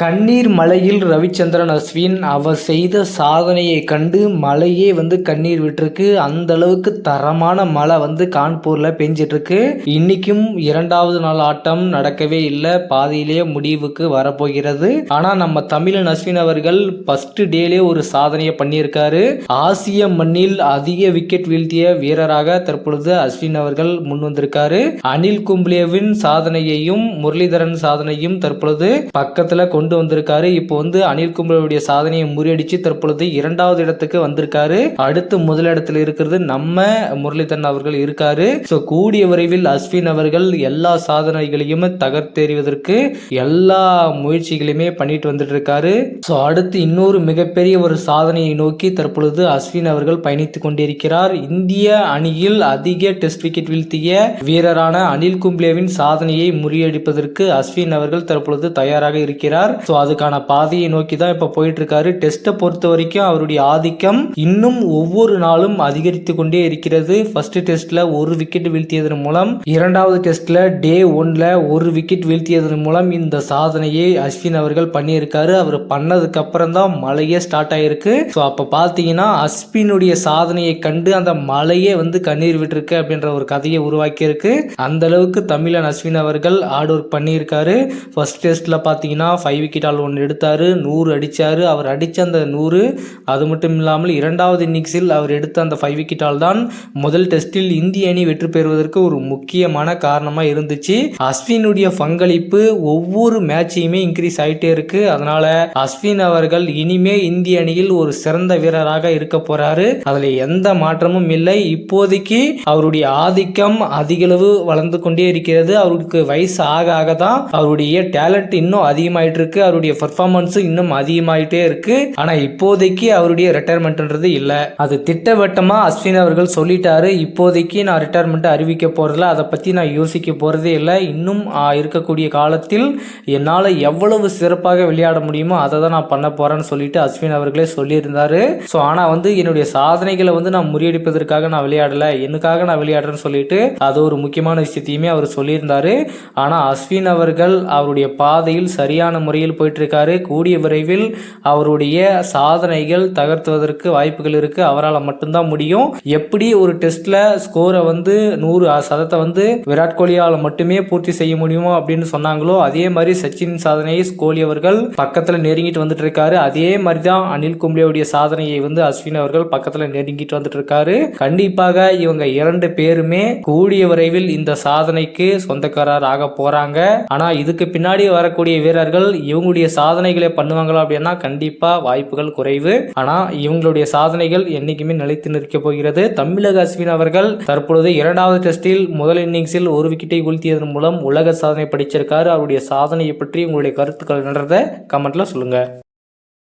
கண்ணீர் மலையில் ரவிச்சந்திரன் அஸ்வின் அவர் செய்த சாதனையை கண்டு மலையே வந்து கண்ணீர் விட்டுருக்கு. அந்த அளவுக்கு தரமான மழை வந்து கான்பூர்ல பெஞ்சிட்டு இருக்கு இன்னைக்கும் இரண்டாவது நாள் ஆட்டம் நடக்கவே இல்லை. பாதியிலேயே முடிவுக்கு வரப்போகிறது. ஆனா நம்ம தமிழன் அஸ்வின் அவர்கள் ஃபர்ஸ்ட் டேலே ஒரு சாதனையை பண்ணியிருக்காரு. ஆசிய மண்ணில் அதிக விக்கெட் வீழ்த்திய வீரராக தற்பொழுது அஸ்வின் அவர்கள் முன் வந்திருக்காரு அனில் கும்ப்ளேவின் சாதனையையும் முரளிதரன் சாதனையும் தற்பொழுது பக்கத்துல கொண்டு வந்திருக்காரு. இப்போ வந்து அனில் கும்ப்ளேவுடைய சாதனையை முறியடிச்சு தற்பொழுது இரண்டாவது இடத்துக்கு வந்திருக்காரு. அடுத்து முதலிடத்தில் இருக்கிறது நம்ம முரளிதரன் அவர்கள் இருக்காரு. ஸோ கூடிய விரைவில் அஸ்வின் அவர்கள் எல்லா சாதனைகளையும் தகர்த்தெறிவதற்கு எல்லா முயற்சிகளையுமே பண்ணிட்டு வந்துட்டு இருக்காரு ஸோ அடுத்து இன்னொரு மிகப்பெரிய ஒரு சாதனையை நோக்கி தற்பொழுது அஸ்வின் அவர்கள் பயணித்து கொண்டிருக்கிறார். இந்திய அணியில் அதிக டெஸ்ட் விக்கெட் வீழ்த்திய வீரரான அனில் கும்ப்ளேவின் சாதனையை முறியடிப்பதற்கு அஸ்வின் அவர்கள் தற்பொழுது தயாராக இருக்கிறார். ஸோ அதுக்கான பாதையை நோக்கி தான் இப்போ போயிட்டு இருக்காரு டெஸ்ட்டை பொறுத்த வரைக்கும் அவருடைய ஆதிக்கம் இன்னும் ஒவ்வொரு நாளும் அதிகரித்து கொண்டே இருக்கிறது. ஃபர்ஸ்ட் டெஸ்ட்ல ஒரு விக்கெட் வீழ்த்தியதன் மூலம் இரண்டாவது டெஸ்ட்ல டே ஒன்ல ஒரு விக்கெட் வீழ்த்தியதன் மூலம் இந்த சாதனையை அஸ்வின் அவர்கள் பண்ணியிருக்காரு. அவர் பண்ணதுக்கு அப்புறம் தான் மழையே ஸ்டார்ட் ஆயிருக்கு. ஸோ அப்போ பார்த்தீங்கன்னா அஸ்வினுடைய சாதனையை கண்டு அந்த மலையே வந்து கண்ணீர் விட்டுருக்கு அப்படின்ற ஒரு கதையை உருவாக்கியிருக்கு. அந்த அளவுக்கு தமிழன் அஸ்வின் அவர்கள் ஹார்ட் ஒர்க் பண்ணியிருக்காரு. ஃபர்ஸ்ட் டெஸ்ட்ல பார்த்தீங்கன்னா ஃபைவ் விக்கெட் ஆல் ஒன்று எடுத்தார் நூறு அடித்தார் அவர் அடித்த அந்த நூறு அது மட்டும் இல்லாமல் இரண்டாவது இன்னிங்ஸில் அவர் எடுத்த அந்த ஃபைவ் விக்கெட் ஆல் தான் முதல் டெஸ்டில் இந்திய அணி வெற்றி பெறுவதற்கு ஒரு முக்கியமான காரணமாக இருந்துச்சு. அஸ்வினுடைய பங்களிப்பு ஒவ்வொரு மேட்சையுமே இன்க்ரீஸ் ஆகிட்டே இருக்கு. அதனால அஸ்வின் அவர்கள் இனிமே இந்திய அணியில் ஒரு சிறந்த வீரராக இருக்க போறாரு. அதுல எந்த மாற்றமும் இல்லை. இப்போதைக்கு அவருடைய ஆதிக்கம் அதிகளவு வளர்ந்து கொண்டே இருக்கிறது. அவருக்கு வயசு ஆக ஆக தான் அவருடைய டேலண்ட் இன்னும் அதிகமாயிட்டு இருக்கு. அவருடைய பர்ஃபார்மன்ஸ் இன்னும் அதிகமாயிட்டே இருக்கு. ஆனா இப்போதைக்கு அவருடைய ரிட்டையர்மெண்ட்ன்றது இல்ல. அது திட்டவட்டமா அஸ்வின் அவர்கள் சொல்லிட்டாரு. இப்போதைக்கு நான் ரிட்டையர்மெண்ட் அறிவிக்க போறதில்ல. அதை பத்தி நான் யோசிக்க போறதே இல்லை. இன்னும் இருக்கக்கூடிய காலத்தில் என்னால் எவ்வளவு சிறப்பாக விளையாட முடியுமோ அதை தான் நான் பண்ண போறேன்னு சொல்லிட்டு அஸ்வின் அவர்களே சொல்லியிருந்தாரு. ஸோ ஆனால் வந்து என்னுடைய சாதனைகளை வந்து நான் முறியடிப்பதற்காக நான் விளையாடல. எனக்காக நான் விளையாடுறேன்னு சொல்லிட்டு அது ஒரு முக்கியமான விஷயத்தையுமே அவர் சொல்லியிருந்தாரு. ஆனால் அஸ்வின் அவர்கள் அவருடைய பாதையில் சரியான முறையில் போயிட்டு இருக்காரு கூடிய விரைவில் அவருடைய சாதனைகள் தகர்த்துவதற்கு வாய்ப்புகள் இருக்குது அவரால் மட்டும்தான் முடியும். எப்படி ஒரு டெஸ்ட்டில் ஸ்கோரை வந்து நூறு சதத்தை வந்து விராட் கோலியால் மட்டுமே பூர்த்தி செய்ய முடியுமோ அப்படின்னு சொன்னாங்களோ அதே மாதிரி சச்சின் சாதனையை கோலி அவர்கள் பக்கத்தில் நெருங்கிட்டு வந்துட்டு இருக்காரு அதே மாதிரி தான் அனில் கும்ப்ளேவுடைய சாதனையை வந்து அஸ்வின் அவர்கள் பக்கத்தில் நெருங்கிட்டு வந்துட்டு இருக்காரு கண்டிப்பாக இவங்க இரண்டு பேருமே கூடிய விரைவில் இந்த சாதனைக்கு சொந்தக்காரர் ஆக போறாங்க. ஆனா இதுக்கு பின்னாடி வரக்கூடிய வீரர்கள் இவங்களுடைய சாதனைகளை பண்ணுவாங்களா அப்படின்னா கண்டிப்பாக வாய்ப்புகள் குறைவு. ஆனால் இவங்களுடைய சாதனைகள் என்றைக்குமே நிலைத்து நிற்க போகிறது. தமிழக அஸ்வின் அவர்கள் தற்பொழுது இரண்டாவது டெஸ்டில் முதல் இன்னிங்ஸில் ஒரு விக்கெட்டை வீழ்த்தியதன் மூலம் உலக சாதனை படிச்சிருக்காரு. அவருடைய சாதனையை பற்றி உங்களுடைய கருத்துக்கள் நடந்த கமெண்ட்ல சொல்லுங்க.